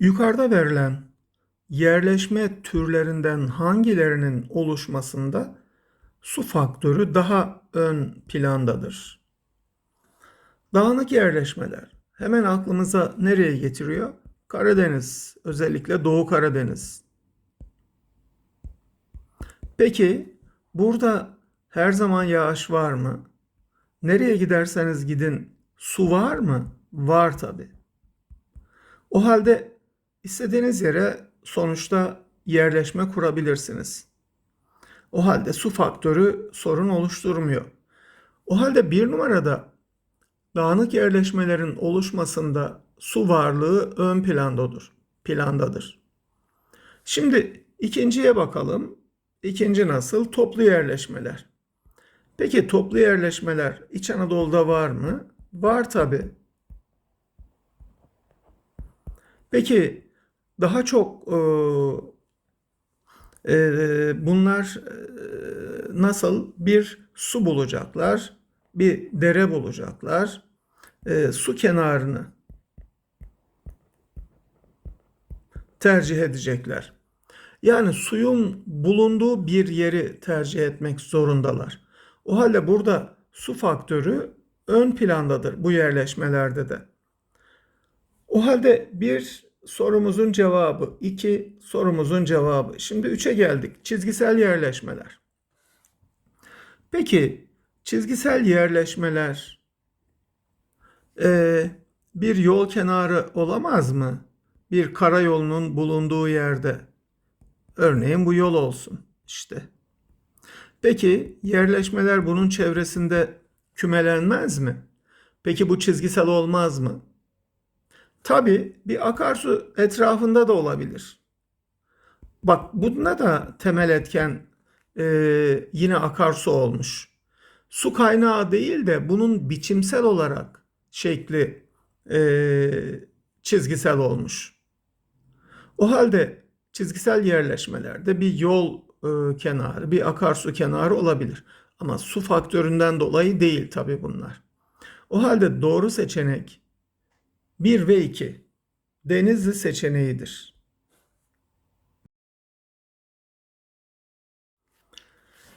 Yukarıda verilen yerleşme türlerinden hangilerinin oluşmasında su faktörü daha ön plandadır? Dağınık yerleşmeler hemen aklımıza nereye getiriyor? Karadeniz, özellikle Doğu Karadeniz. Peki burada her zaman yağış var mı? Nereye giderseniz gidin su var mı? Var tabi. O halde istediğiniz yere sonuçta yerleşme kurabilirsiniz. O halde su faktörü sorun oluşturmuyor. O halde bir numarada dağınık yerleşmelerin oluşmasında su varlığı ön plandadır. Plandadır. Şimdi ikinciye bakalım. İkinci nasıl? Toplu yerleşmeler. Peki toplu yerleşmeler İç Anadolu'da var mı? Var tabi. Peki daha çok e, e, bunlar e, nasıl? Bir su bulacaklar, bir dere bulacaklar, e, su kenarını tercih edecekler. Yani suyun bulunduğu bir yeri tercih etmek zorundalar. O halde burada su faktörü ön plandadır bu yerleşmelerde de. O halde bir sorumuzun cevabı, iki sorumuzun cevabı. Şimdi üçe geldik. Çizgisel yerleşmeler. Peki çizgisel yerleşmeler e, bir yol kenarı olamaz mı? Bir karayolunun bulunduğu yerde. Örneğin bu yol olsun işte. Peki yerleşmeler bunun çevresinde kümelenmez mi? Peki bu çizgisel olmaz mı? Tabii bir akarsu etrafında da olabilir. Bak bunda da temel etken e, yine akarsu olmuş. Su kaynağı değil de bunun biçimsel olarak şekli e, çizgisel olmuş. O halde çizgisel yerleşmelerde bir yol e, kenarı, bir akarsu kenarı olabilir. Ama su faktöründen dolayı değil tabii bunlar. O halde doğru seçenek 1 ve 2 Denizli seçeneğidir.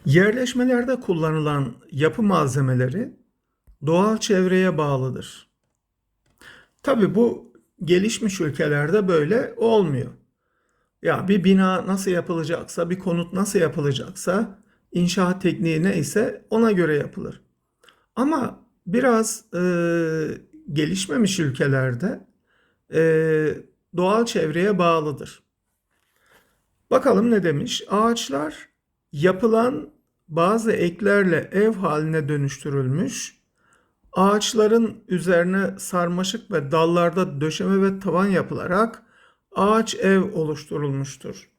Yerleşmelerde kullanılan yapı malzemeleri doğal çevreye bağlıdır. Tabi bu gelişmiş ülkelerde böyle olmuyor. Ya bir bina nasıl yapılacaksa, bir konut nasıl yapılacaksa inşaat tekniği neyse ona göre yapılır. Ama biraz e, gelişmemiş ülkelerde e, doğal çevreye bağlıdır. Bakalım ne demiş? Ağaçlar yapılan bazı eklerle ev haline dönüştürülmüş, ağaçların üzerine sarmaşık ve dallarda döşeme ve tavan yapılarak ağaç ev oluşturulmuştur.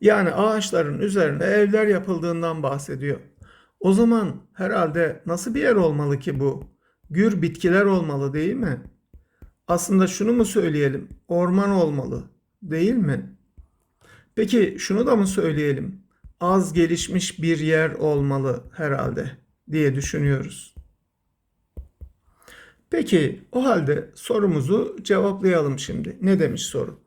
Yani ağaçların üzerine evler yapıldığından bahsediyor. O zaman herhalde nasıl bir yer olmalı ki bu? Gür bitkiler olmalı değil mi? Aslında şunu mu söyleyelim? Orman olmalı değil mi? Peki şunu da mı söyleyelim? Az gelişmiş bir yer olmalı herhalde diye düşünüyoruz. Peki o halde sorumuzu cevaplayalım şimdi. Ne demiş soru?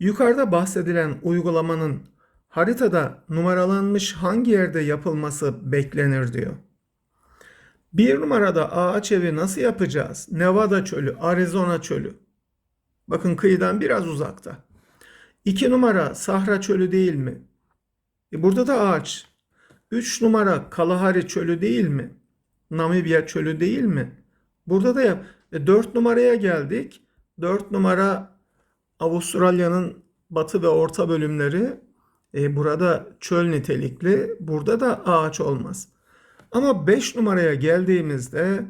Yukarıda bahsedilen uygulamanın haritada numaralanmış hangi yerde yapılması beklenir diyor. Bir numarada ağaç evi nasıl yapacağız? Nevada çölü, Arizona çölü. Bakın kıyıdan biraz uzakta. İki numara Sahra çölü değil mi? E burada da ağaç. Üç numara Kalahari çölü değil mi? Namibya çölü değil mi? Burada da yap. E, 4 numaraya geldik. 4 numara Avustralya'nın batı ve orta bölümleri. E, burada çöl nitelikli. Burada da ağaç olmaz. Ama 5 numaraya geldiğimizde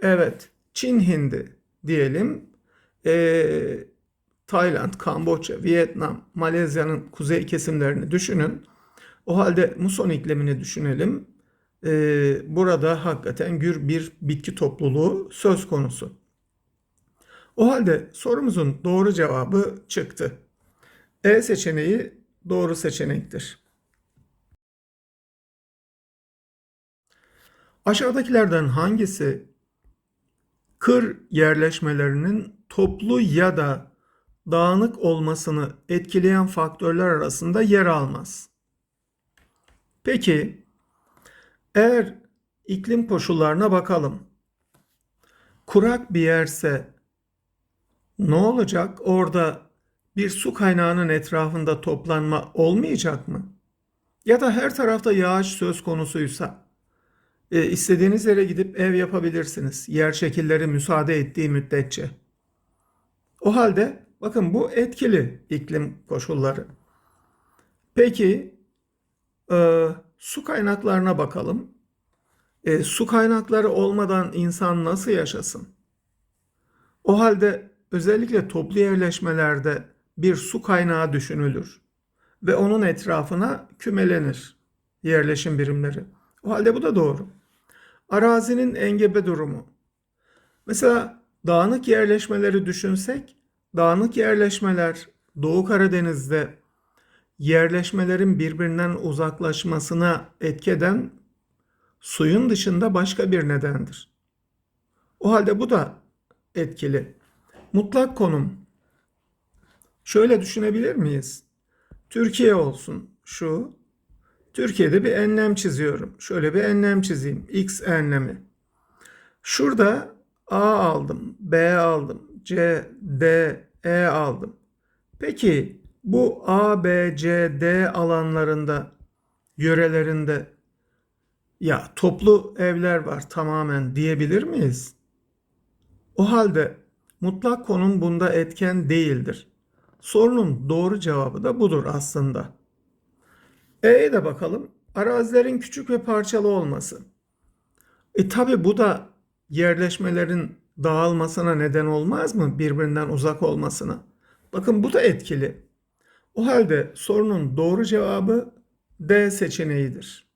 evet Çin Hindi diyelim. E, Tayland, Kamboçya, Vietnam, Malezya'nın kuzey kesimlerini düşünün. O halde muson iklimini düşünelim e, burada hakikaten gür bir bitki topluluğu söz konusu. O halde sorumuzun doğru cevabı çıktı. E seçeneği doğru seçenektir. Aşağıdakilerden hangisi kır yerleşmelerinin toplu ya da dağınık olmasını etkileyen faktörler arasında yer almaz. Peki eğer iklim koşullarına bakalım. Kurak bir yerse ne olacak? Orada bir su kaynağının etrafında toplanma olmayacak mı? Ya da her tarafta yağış söz konusuysa e, istediğiniz yere gidip ev yapabilirsiniz. Yer şekilleri müsaade ettiği müddetçe. O halde bakın bu etkili iklim koşulları. Peki e, su kaynaklarına bakalım. E, su kaynakları olmadan insan nasıl yaşasın? O halde özellikle toplu yerleşmelerde bir su kaynağı düşünülür ve onun etrafına kümelenir yerleşim birimleri. O halde bu da doğru. Arazinin engebe durumu. Mesela dağınık yerleşmeleri düşünsek, dağınık yerleşmeler Doğu Karadeniz'de yerleşmelerin birbirinden uzaklaşmasına etki eden suyun dışında başka bir nedendir. O halde bu da etkili. Mutlak konum. Şöyle düşünebilir miyiz? Türkiye olsun şu. Türkiye'de bir enlem çiziyorum. Şöyle bir enlem çizeyim. X enlemi. Şurada A aldım, B aldım, C, D, E aldım. Peki bu A, B, C, D alanlarında, yörelerinde ya toplu evler var tamamen diyebilir miyiz? O halde mutlak konum bunda etken değildir. Sorunun doğru cevabı da budur aslında. E'ye de bakalım. Arazilerin küçük ve parçalı olması. E tabi bu da yerleşmelerin dağılmasına neden olmaz mı? Birbirinden uzak olmasına. Bakın bu da etkili. O halde sorunun doğru cevabı D seçeneğidir.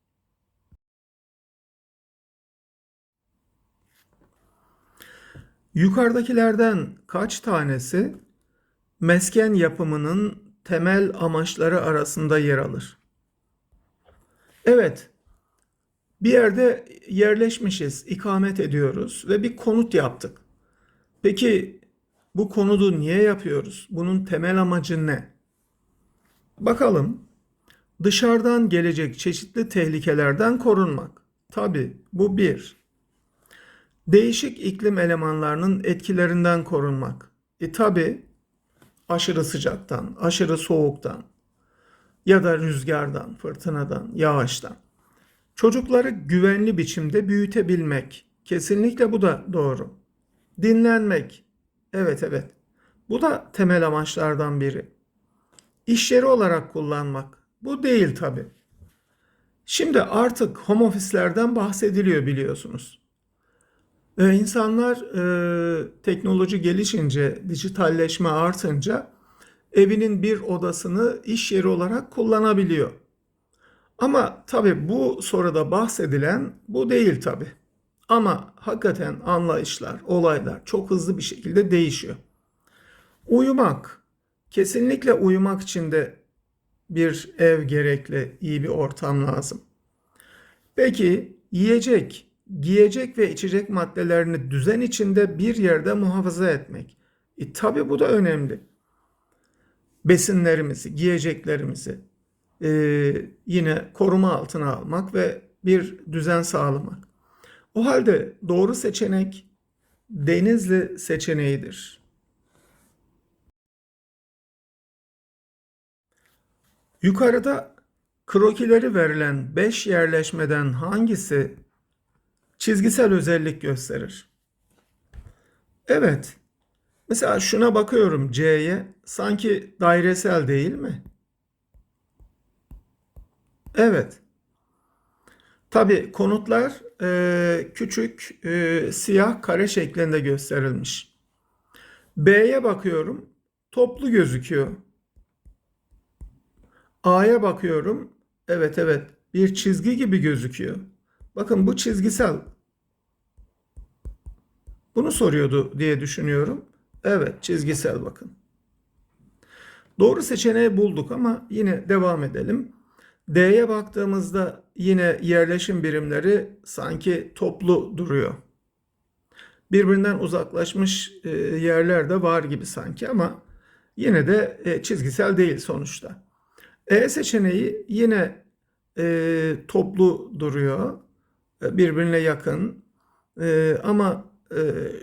Yukarıdakilerden kaç tanesi mesken yapımının temel amaçları arasında yer alır? Evet, bir yerde yerleşmişiz, ikamet ediyoruz ve bir konut yaptık. Peki bu konudu niye yapıyoruz? Bunun temel amacı ne? Bakalım. Dışarıdan gelecek çeşitli tehlikelerden korunmak. Tabi bu bir. Değişik iklim elemanlarının etkilerinden korunmak. E tabi aşırı sıcaktan, aşırı soğuktan ya da rüzgardan, fırtınadan, yağıştan. Çocukları güvenli biçimde büyütebilmek. Kesinlikle bu da doğru. Dinlenmek. Evet evet. Bu da temel amaçlardan biri. İş yeri olarak kullanmak. Bu değil tabi. Şimdi artık home ofislerden bahsediliyor biliyorsunuz. Ee, insanlar e, teknoloji gelişince, dijitalleşme artınca evinin bir odasını iş yeri olarak kullanabiliyor. Ama tabi bu soruda bahsedilen bu değil tabi. Ama hakikaten anlayışlar, olaylar çok hızlı bir şekilde değişiyor. Uyumak, kesinlikle uyumak için de bir ev gerekli, iyi bir ortam lazım. Peki yiyecek, giyecek ve içecek maddelerini düzen içinde bir yerde muhafaza etmek. E, tabi bu da önemli. Besinlerimizi, giyeceklerimizi e, yine koruma altına almak ve bir düzen sağlamak. O halde doğru seçenek Denizli seçeneğidir. Yukarıda krokileri verilen 5 yerleşmeden hangisi çizgisel özellik gösterir? Evet. Mesela şuna bakıyorum C'ye. Sanki dairesel değil mi? Evet. Tabi konutlar e, küçük e, siyah kare şeklinde gösterilmiş. B'ye bakıyorum. Toplu gözüküyor. A'ya bakıyorum. Evet evet bir çizgi gibi gözüküyor. Bakın bu çizgisel. Bunu soruyordu diye düşünüyorum. Evet çizgisel bakın. Doğru seçeneği bulduk ama yine devam edelim. D'ye baktığımızda yine yerleşim birimleri sanki toplu duruyor. Birbirinden uzaklaşmış e, yerler de var gibi sanki ama Yine de e, çizgisel değil sonuçta. E seçeneği yine e, toplu duruyor. Birbirine yakın. Ama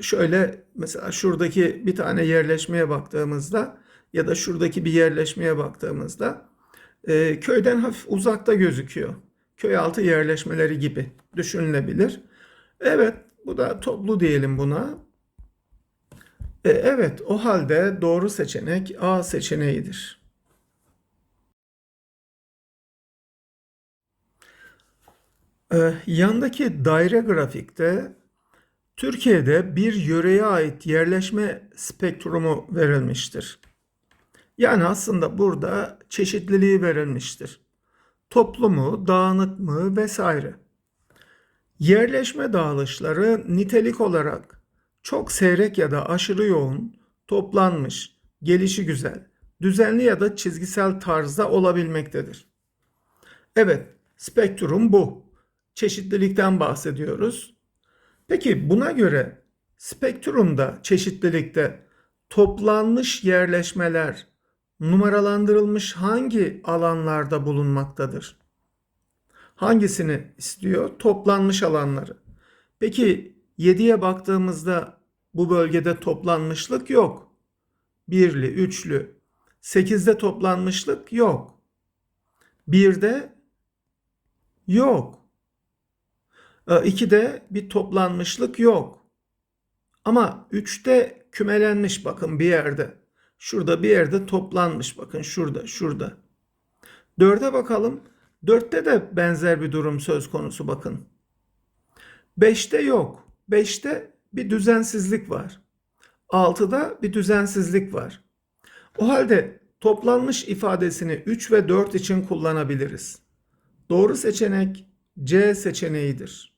şöyle mesela şuradaki bir tane yerleşmeye baktığımızda ya da şuradaki bir yerleşmeye baktığımızda e, köyden hafif uzakta gözüküyor. Köy altı yerleşmeleri gibi düşünülebilir. Evet, bu da toplu diyelim buna. E, evet, o halde doğru seçenek A seçeneğidir. E, yandaki daire grafikte Türkiye'de bir yöreye ait yerleşme spektrumu verilmiştir. Yani aslında burada çeşitliliği verilmiştir. Toplu mu, dağınık mı vesaire. Yerleşme dağılışları nitelik olarak çok seyrek ya da aşırı yoğun, toplanmış, gelişi güzel, düzenli ya da çizgisel tarzda olabilmektedir. Evet, spektrum bu. Çeşitlilikten bahsediyoruz. Peki buna göre spektrumda, çeşitlilikte toplanmış yerleşmeler numaralandırılmış hangi alanlarda bulunmaktadır? Hangisini istiyor? Toplanmış alanları. Peki 7'ye baktığımızda bu bölgede toplanmışlık yok. Birli, üçlü. 8'de toplanmışlık yok. 1'de yok. 2'de bir toplanmışlık yok. Ama 3'te kümelenmiş bakın bir yerde. Şurada bir yerde toplanmış bakın şurada şurada. 4'e bakalım. 4'te de benzer bir durum söz konusu bakın. 5'te yok. 5'te bir düzensizlik var. 6'da bir düzensizlik var. O halde toplanmış ifadesini 3 ve 4 için kullanabiliriz. Doğru seçenek C seçeneğidir.